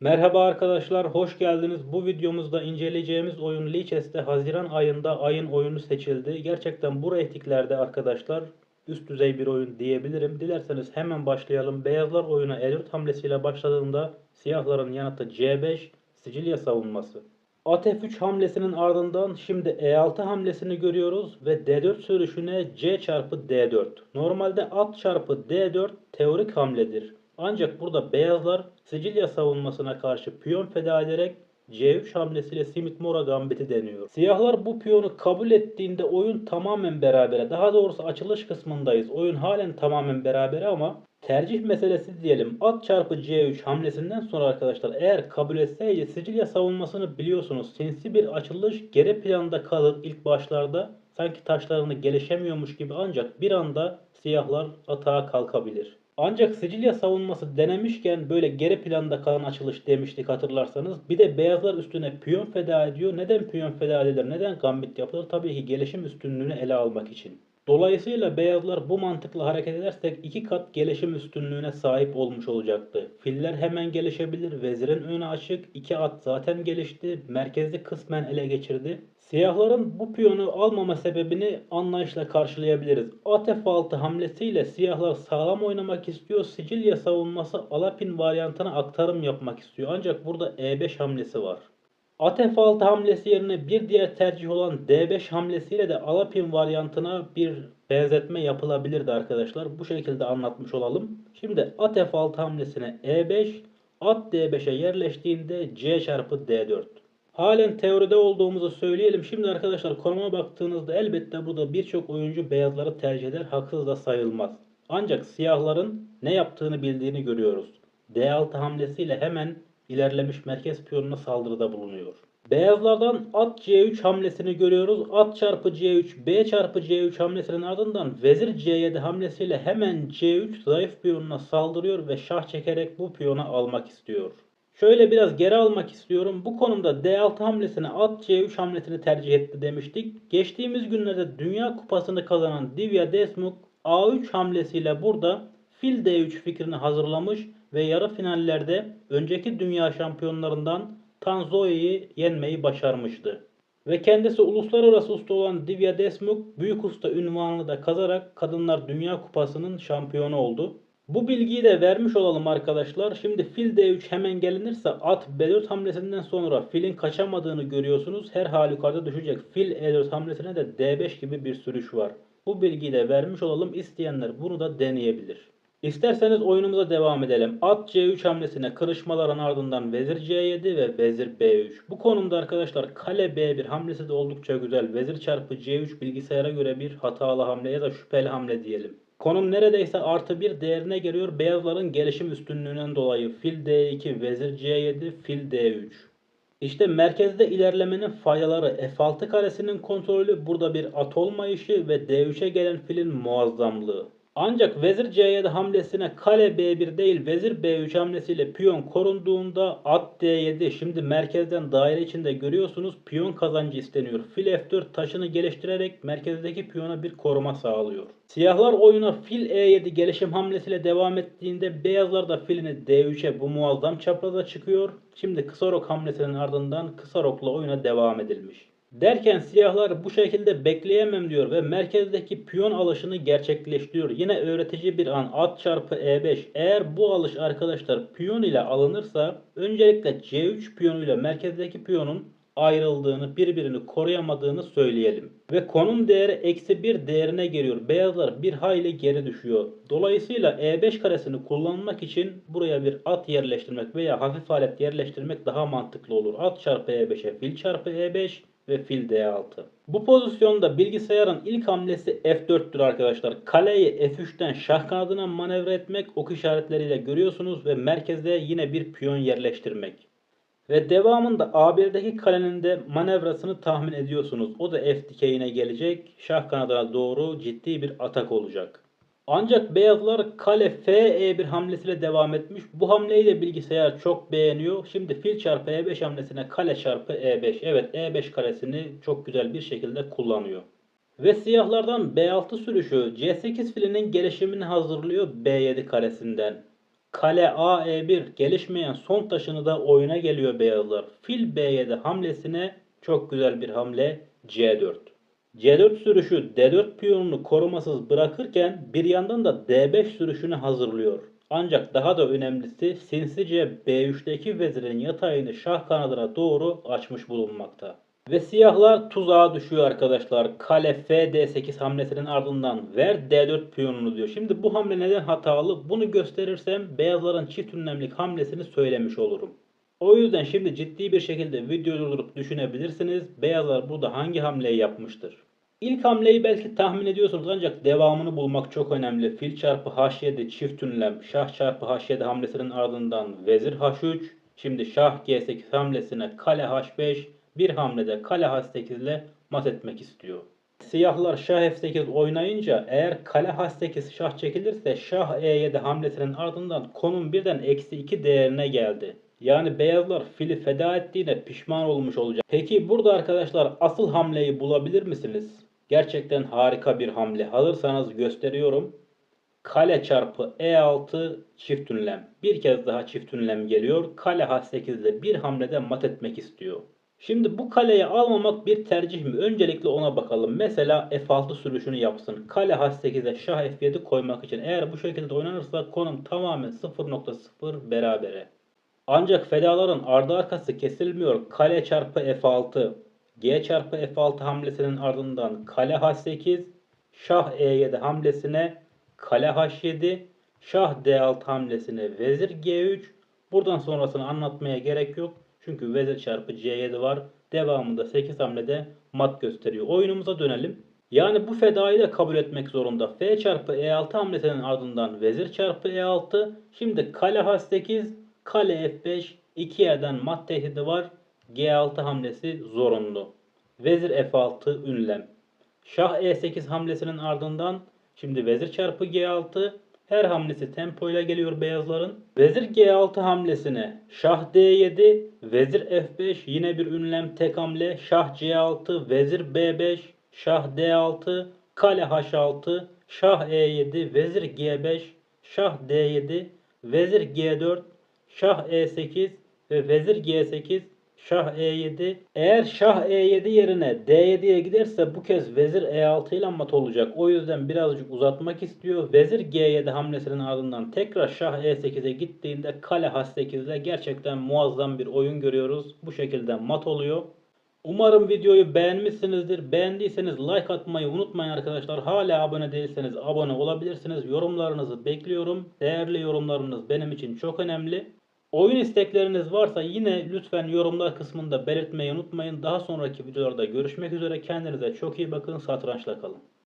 Merhaba arkadaşlar, hoş geldiniz. Bu videomuzda inceleyeceğimiz oyun Lichess'te Haziran ayında ayın oyunu seçildi. Gerçekten bu reytinglerde arkadaşlar üst düzey bir oyun diyebilirim. Dilerseniz hemen başlayalım. Beyazlar oyuna E4 hamlesiyle başladığında siyahların yanıtı C5, Sicilya savunması. At F3 hamlesinin ardından şimdi E6 hamlesini görüyoruz ve D4 sürüşüne C çarpı D4. Normalde at çarpı D4 teorik hamledir. Ancak burada beyazlar Sicilya savunmasına karşı piyon feda ederek C3 hamlesiyle Simit Mora gambiti deniyor. Siyahlar bu piyonu kabul ettiğinde oyun tamamen berabere. Daha doğrusu açılış kısmındayız. Oyun halen tamamen berabere ama tercih meselesi diyelim. At çarpı C3 hamlesinden sonra arkadaşlar eğer kabul etseydi Sicilya savunmasını biliyorsunuz. Sinsi bir açılış geri planda kalır ilk başlarda. Sanki taşlarını gelişemiyormuş gibi ancak bir anda siyahlar atağa kalkabilir. Ancak Sicilya savunması denemişken böyle geri planda kalan açılış demiştik hatırlarsanız. Bir de beyazlar üstüne piyon feda ediyor. Neden piyon feda edilir? Neden gambit yapılır? Tabii ki gelişim üstünlüğünü ele almak için. Dolayısıyla beyazlar bu mantıkla hareket edersek iki kat gelişim üstünlüğüne sahip olmuş olacaktı. Filler hemen gelişebilir. Vezirin önü açık. iki at zaten gelişti. Merkezi kısmen ele geçirdi. Siyahların bu piyonu almama sebebini anlayışla karşılayabiliriz. At F6 hamlesiyle siyahlar sağlam oynamak istiyor. Sicilya savunması Alapin varyantına aktarım yapmak istiyor. Ancak burada E5 hamlesi var. At F6 hamlesi yerine bir diğer tercih olan D5 hamlesiyle de Alapin varyantına bir benzetme yapılabilirdi arkadaşlar. Bu şekilde anlatmış olalım. Şimdi at F6 hamlesine E5, at D5'e yerleştiğinde C çarpı D4. Halen teoride olduğumuzu söyleyelim. Şimdi arkadaşlar konuma baktığınızda elbette burada birçok oyuncu beyazları tercih eder. Haksız da sayılmaz. Ancak siyahların ne yaptığını bildiğini görüyoruz. D6 hamlesiyle hemen ilerlemiş merkez piyonuna saldırıda bulunuyor. Beyazlardan at C3 hamlesini görüyoruz. At çarpı C3, B çarpı C3 hamlesinin ardından vezir C7 hamlesiyle hemen C3 zayıf piyonuna saldırıyor ve şah çekerek bu piyonu almak istiyor. Şöyle biraz geri almak istiyorum. Bu konumda D6 hamlesine at C3 hamlesini tercih etti demiştik. Geçtiğimiz günlerde Dünya Kupası'nı kazanan Divya Desmuk A3 hamlesiyle burada fil D3 fikrini hazırlamış ve yarı finallerde önceki dünya şampiyonlarından Tanzoi'yi yenmeyi başarmıştı. Ve kendisi uluslararası usta olan Divya Desmuk büyük usta ünvanını da kazarak Kadınlar Dünya Kupası'nın şampiyonu oldu. Bu bilgiyi de vermiş olalım arkadaşlar. Şimdi fil D3 hemen gelinirse at B4 hamlesinden sonra filin kaçamadığını görüyorsunuz. Her halükarda düşecek. Fil E4 hamlesine de D5 gibi bir sürüş var. Bu bilgiyi de vermiş olalım. İsteyenler bunu da deneyebilir. İsterseniz oyunumuza devam edelim. At C3 hamlesine kırışmaların ardından vezir C7 ve vezir B3. Bu konumda arkadaşlar kale B1 hamlesi de oldukça güzel. Vezir çarpı C3 bilgisayara göre bir hatalı hamle ya da şüpheli hamle diyelim. Konum neredeyse artı bir değerine geliyor. Beyazların gelişim üstünlüğünden dolayı fil D2, vezir C7, fil D3. İşte merkezde ilerlemenin faydaları F6 karesinin kontrolü burada bir at olmayışı ve D3'e gelen filin muazzamlığı. Ancak vezir C7 hamlesine kale B1 değil vezir B3 hamlesiyle piyon korunduğunda at D7 şimdi merkezden daire içinde görüyorsunuz piyon kazancı isteniyor. Fil F4 taşını geliştirerek merkezdeki piyona bir koruma sağlıyor. Siyahlar oyuna fil E7 gelişim hamlesiyle devam ettiğinde beyazlar da filini D3'e bu muazzam çapraza çıkıyor. Şimdi kısa rok hamlesinin ardından kısa rokla oyuna devam edilmiş. Derken siyahlar bu şekilde bekleyemem diyor ve merkezdeki piyon alışını gerçekleştiriyor. Yine öğretici bir an at çarpı E5. Eğer bu alış arkadaşlar piyon ile alınırsa öncelikle C3 piyonuyla merkezdeki piyonun ayrıldığını, birbirini koruyamadığını söyleyelim. Ve konum değeri eksi bir değerine geliyor. Beyazlar bir hayli geri düşüyor. Dolayısıyla E5 karesini kullanmak için buraya bir at yerleştirmek veya hafif alet yerleştirmek daha mantıklı olur. At çarpı E5'e fil çarpı E5 ve fil D6. Bu pozisyonda bilgisayarın ilk hamlesi F4'tür arkadaşlar. Kaleyi F3'ten şah kanadına manevra etmek ok işaretleriyle görüyorsunuz ve merkezde yine bir piyon yerleştirmek. Ve devamında A1'deki kalenin de manevrasını tahmin ediyorsunuz. O da F dikeyine gelecek. Şah kanadına doğru ciddi bir atak olacak. Ancak beyazlar kale F-E1 hamlesiyle devam etmiş. Bu hamleyi de bilgisayar çok beğeniyor. Şimdi fil çarpı E5 hamlesine kale çarpı E5. Evet E5 karesini çok güzel bir şekilde kullanıyor. Ve siyahlardan B6 sürüşü C8 filinin gelişimini hazırlıyor B7 karesinden. Kale AE1 gelişmeyen son taşını da oyuna geliyor beyazlar. Fil B7 hamlesine çok güzel bir hamle C4. C4 sürüşü D4 piyonunu korumasız bırakırken bir yandan da D5 sürüşünü hazırlıyor. Ancak daha da önemlisi sinsice B3'teki vezirin yatayını şah kanadına doğru açmış bulunmakta. Ve siyahlar tuzağa düşüyor arkadaşlar. Kale FD8 hamlesinin ardından ver D4 piyonunu diyor. Şimdi bu hamle neden hatalı? Bunu gösterirsem beyazların çift ünlemlik hamlesini söylemiş olurum. O yüzden şimdi ciddi bir şekilde videoyu durdurup düşünebilirsiniz. Beyazlar burada hangi hamleyi yapmıştır? İlk hamleyi belki tahmin ediyorsunuz ancak devamını bulmak çok önemli. Fil çarpı H7 çift ünlem, şah çarpı H7 hamlesinin ardından vezir H3, şimdi şah G8 hamlesine kale H5, bir hamlede kale H8 ile mat etmek istiyor. Siyahlar şah F8 oynayınca eğer kale H8 şah çekilirse şah E7 hamlesinin ardından konum birden eksi 2 değerine geldi. Yani beyazlar fili feda ettiğine pişman olmuş olacak. Peki burada arkadaşlar asıl hamleyi bulabilir misiniz? Gerçekten harika bir hamle. Hazırsanız gösteriyorum. Kale çarpı E6 çift ünlem. Bir kez daha çift ünlem geliyor. Kale H8 ile bir hamlede mat etmek istiyor. Şimdi bu kaleyi almamak bir tercih mi? Öncelikle ona bakalım. Mesela F6 sürüşünü yapsın. Kale H8'e şah F7 koymak için. Eğer bu şekilde oynanırsa konum tamamen 0.0 berabere. Ancak fedaların ardı arkası kesilmiyor. Kale çarpı F6, G çarpı F6 hamlesinin ardından kale H8, şah E7 hamlesine kale H7, şah D6 hamlesine vezir G3. Buradan sonrasını anlatmaya gerek yok. Çünkü vezir çarpı C7 var. Devamında 8 hamlede mat gösteriyor. Oyunumuza dönelim. Yani bu fedayı da kabul etmek zorunda. F çarpı E6 hamlesinin ardından vezir çarpı E6. Şimdi kale H8, kale F5, 2 yerden mat tehdidi var. G6 hamlesi zorunlu. Vezir F6 ünlem. Şah E8 hamlesinin ardından şimdi vezir çarpı G6 her hamlesi tempoyla geliyor beyazların. Vezir G6 hamlesine şah D7, vezir F5 yine bir ünlem tek hamle. Şah C6, vezir B5, şah D6, kale H6, şah E7, vezir G5, şah D7, vezir G4, şah E8 ve vezir G8 Şah E7. Eğer şah E7 yerine D7'ye giderse bu kez vezir E6 ile mat olacak. O yüzden birazcık uzatmak istiyor. Vezir G7 hamlesinin ardından tekrar şah E8'e gittiğinde kale H8 ile gerçekten muazzam bir oyun görüyoruz. Bu şekilde mat oluyor. Umarım videoyu beğenmişsinizdir. Beğendiyseniz like atmayı unutmayın arkadaşlar. Hala abone değilseniz abone olabilirsiniz. Yorumlarınızı bekliyorum. Değerli yorumlarınız benim için çok önemli. Oyun istekleriniz varsa yine lütfen yorumlar kısmında belirtmeyi unutmayın. Daha sonraki videolarda görüşmek üzere. Kendinize çok iyi bakın. Satrançla kalın.